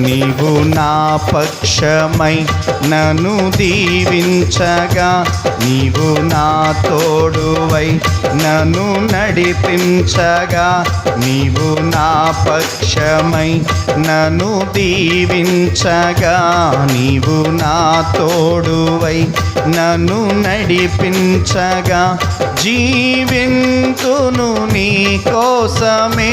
నీవు నా పక్షమై నన్ను దీవించగా నీవు నా తోడువై నన్ను నడిపించగా నీవు నా పక్షమై నన్ను దీవించగా నీవు నా తోడువై నన్ను నడిపించగా జీవింతును నీ కోసమే.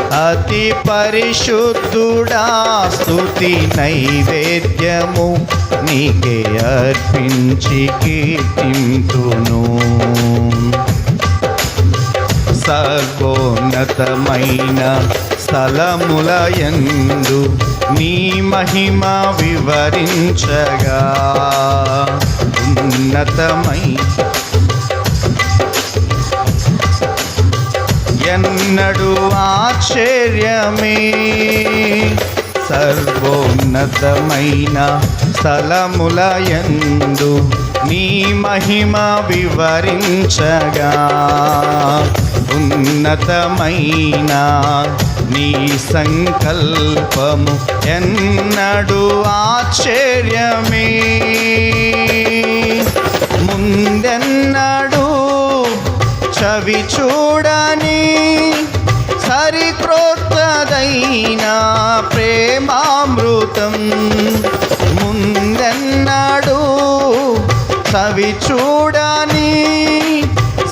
అతి పరిశుద్ధుడా స్థుతి నైవేద్యము నీకే అర్పించి కీర్తింతును. సర్వోన్నతమైన స్థలములయందు నీ మహిమ వివరించగా. ఉన్నతమై ఎన్నడు ఆశ్చర్యమే. సర్వోన్నతమైన స్థలములయందు నీ మహిమ వివరించగా. ఉన్నతమైన నీ సంకల్పము ఎన్నడు ఆశ్చర్యమే. ముందెన్నడు చవి చూడని సరిక్రొత్తదైన ప్రేమామృతం. ముందన్నాడు చవి చూడని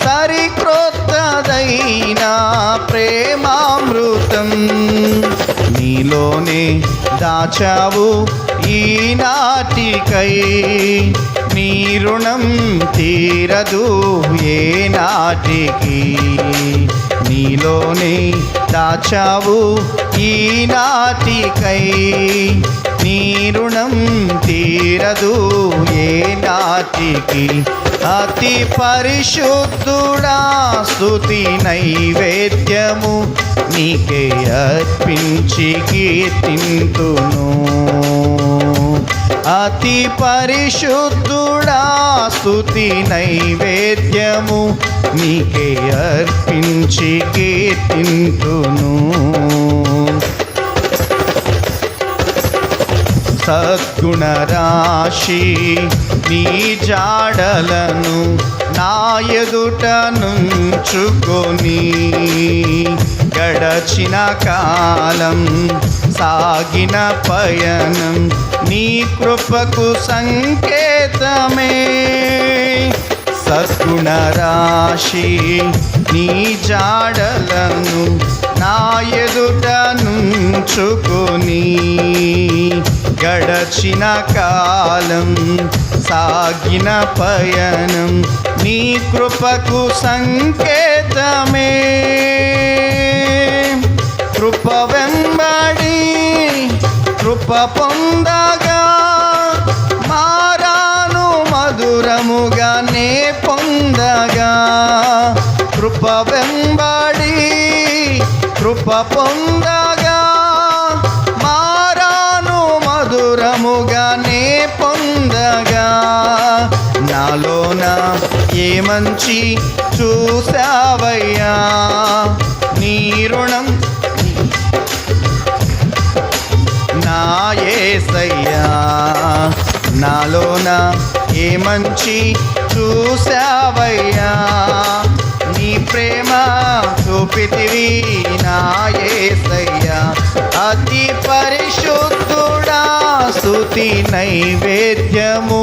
సరిక్రొత్తదైన ప్రేమామృతం. నీలోనే దాచావు ఈనాటికై. నీ రుణం తీరదు ఏ నాటికి నీలోనే దాచావు ఈనాటికై. నీ రుణం తీరదు ఏ నాటికి అతి పరిశుద్ధుడా స్థుతి నైవేద్యము నీకే అర్పించి కీర్తింతును. అతి పరిశుద్ధుడా స్థుతి నైవేద్యము నీకే అర్పించి కీర్తింతును. సద్గుణ రాశి నీ జాడలను నా ఎదుట నుంచుకొని గడచిన కాలం సాగిన పయనం నీ కృపకు సంకేతమే. సద్గుణరాశి నీ జాడలను నా ఎదుట నుంచుకొని గడచిన కాలం సాగిన పయనం నీ కృపకు సంకేతమే. కృప వెంబడి కృప పొందా మధురముగా నే పొందగా కృప వెంబడి కృప పొందగా మారాను మధురముగా నే పొందగా. నాలోన ఏ మంచి చూసావయ్యా నీ రుణం నా ఏసయ్యా. నాలోన ఏ మంచి చూసావయ్యా? నీ ప్రేమ చూపితివి నాయసయ్యా అతి పరిశుద్ధుడా స్తుతి నైవేద్యము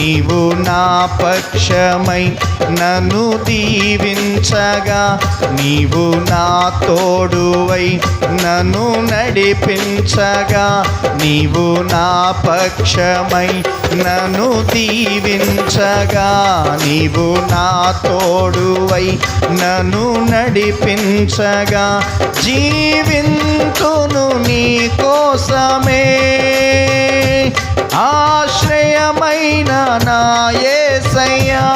నీవు నా పక్షమై నన్ను దీవించగా నీవు నా తోడువై నన్ను నడిపించగా నీవు నా పక్షమై నన్ను దీవించగా నీవు నా తోడువై నన్ను నడిపించగా జీవింతును నీ కోసమే. ఆశ్రయ నా యేసయ్యా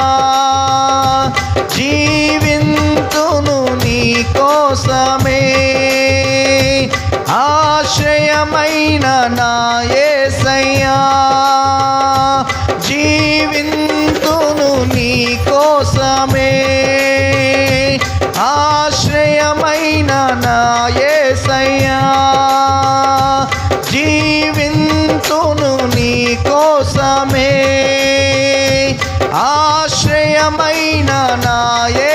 జీవింతును నీ కోసమే. ఆశ్రయమైన నా యేసయ్యా జీవింతును నీ కోసమే. ఆశ్రయమైన నా యేసయ్యా ఆశ్రయమైన నా